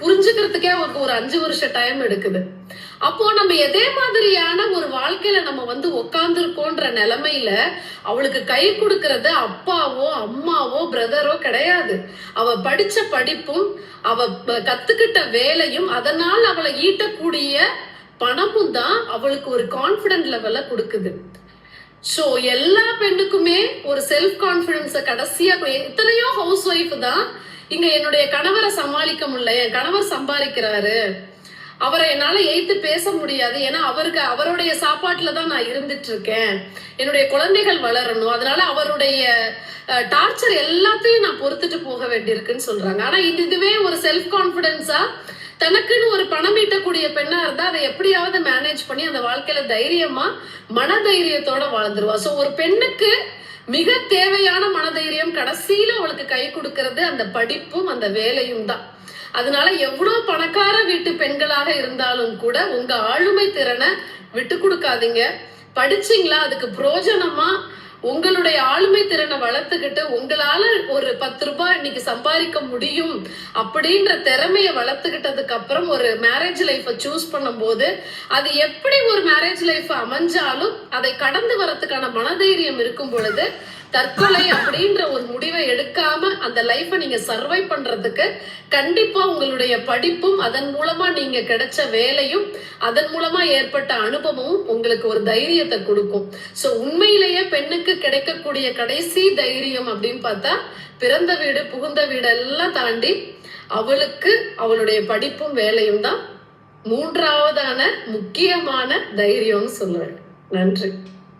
புரிஞ்சுக்கிறதுக்கே அவருக்கு ஒரு அஞ்சு வருஷம் டைம் எடுக்குது. அப்போ நம்ம எதே மாதிரியான ஒரு வாழ்க்கையில நம்ம வந்து உக்காந்துருக்கோன்ற நிலைமையில அவளுக்கு கை கொடுக்கறது அப்பாவோ அம்மாவோ பிரதரோ கிடையாது. அவ படிச்ச படிப்பும் அவ கத்துக்கிட்ட வேலையும் அதனால் அவளை ஈட்டக்கூடிய பணமும் தான் அவளுக்கு ஒரு கான்பிடன்ட் லெவலை கொடுக்குது. ஸோ எல்லா பெண்ணுக்குமே ஒரு செல்ஃப் கான்ஃபிடன்ஸை கடைசியாக எத்தனையோ ஹவுஸ் ஒய்ஃப் தான் இங்க என்னுடைய கணவரை சமாளிக்க முடியல. என் கணவர் சம்பாதிக்கிறாரு. அவரை என்னால எய்த்து பேச முடியாது. ஏன்னா அவருக்கு அவருடைய சாப்பாட்டுல தான் நான் இருந்துட்டு இருக்கேன் என்னுடைய குழந்தைகள் வளரணும். அதனால அவருடைய டார்ச்சர் எல்லாத்தையும் நான் பொறுத்துட்டு போக வேண்டியிருக்குன்னு சொல்றாங்க. ஆனா இது இதுவே ஒரு செல்ஃப் கான்பிடன்ஸா தனக்குன்னு ஒரு பணம் ஈட்டக்கூடிய பெண்ணா இருந்தா அதை எப்படியாவது மேனேஜ் பண்ணி அந்த வாழ்க்கையில தைரியமா மனதைரியத்தோட வாழ்ந்துருவா. சோ ஒரு பெண்ணுக்கு மிக தேவையான மனதைரியம் கொடுக்கறது அந்த படிப்பும் அந்த வேலையும் தான். அதனால எவ்வளோ பணக்கார வீட்டு பெண்களாக இருந்தாலும் கூட உங்க ஆளுமை திறனை விட்டு கொடுக்காதீங்க. படிச்சீங்களா? அதுக்கு புரோஜனமா? உங்களுடைய ஆளுமை திறனை வளர்த்துக்கிட்டு உங்களால ஒரு பத்து ரூபாய் இன்னைக்கு சம்பாதிக்க முடியும் அப்படின்ற திறமையை வளர்த்துக்கிட்டதுக்கு அப்புறம் ஒரு மேரேஜ் லைஃபை சூஸ் பண்ணும்போது அது எப்படி ஒரு மேரேஜ் லைஃப் அமைஞ்சாலும் அதை கடந்து வரதுக்கான மனதைரியம் இருக்கும் பொழுது தற்கொலை அப்படின்ற ஒரு முடிவை எடுக்காம அந்த லைஃப்பை நீங்க சர்வை பண்றதுக்கு கண்டிப்பா உங்களுடைய படிப்பும் அதன் மூலமா நீங்க கிடைச்ச வேலையும் அதன் மூலமா ஏற்பட்ட அனுபவமும் உங்களுக்கு ஒரு தைரியத்தை கொடுக்கும். சோ உண்மையிலேயே பெண்ணுக்கு கிடைக்கக்கூடிய கடைசி தைரியம் அப்படின்னு பார்த்தா பிறந்த வீடு புகுந்த வீடு எல்லாம் தாண்டி அவளுக்கு அவளுடைய படிப்பும் வேலையும் தான் மூன்றாவதான முக்கியமான தைரியம்னு சொல்லுவேன். நன்றி.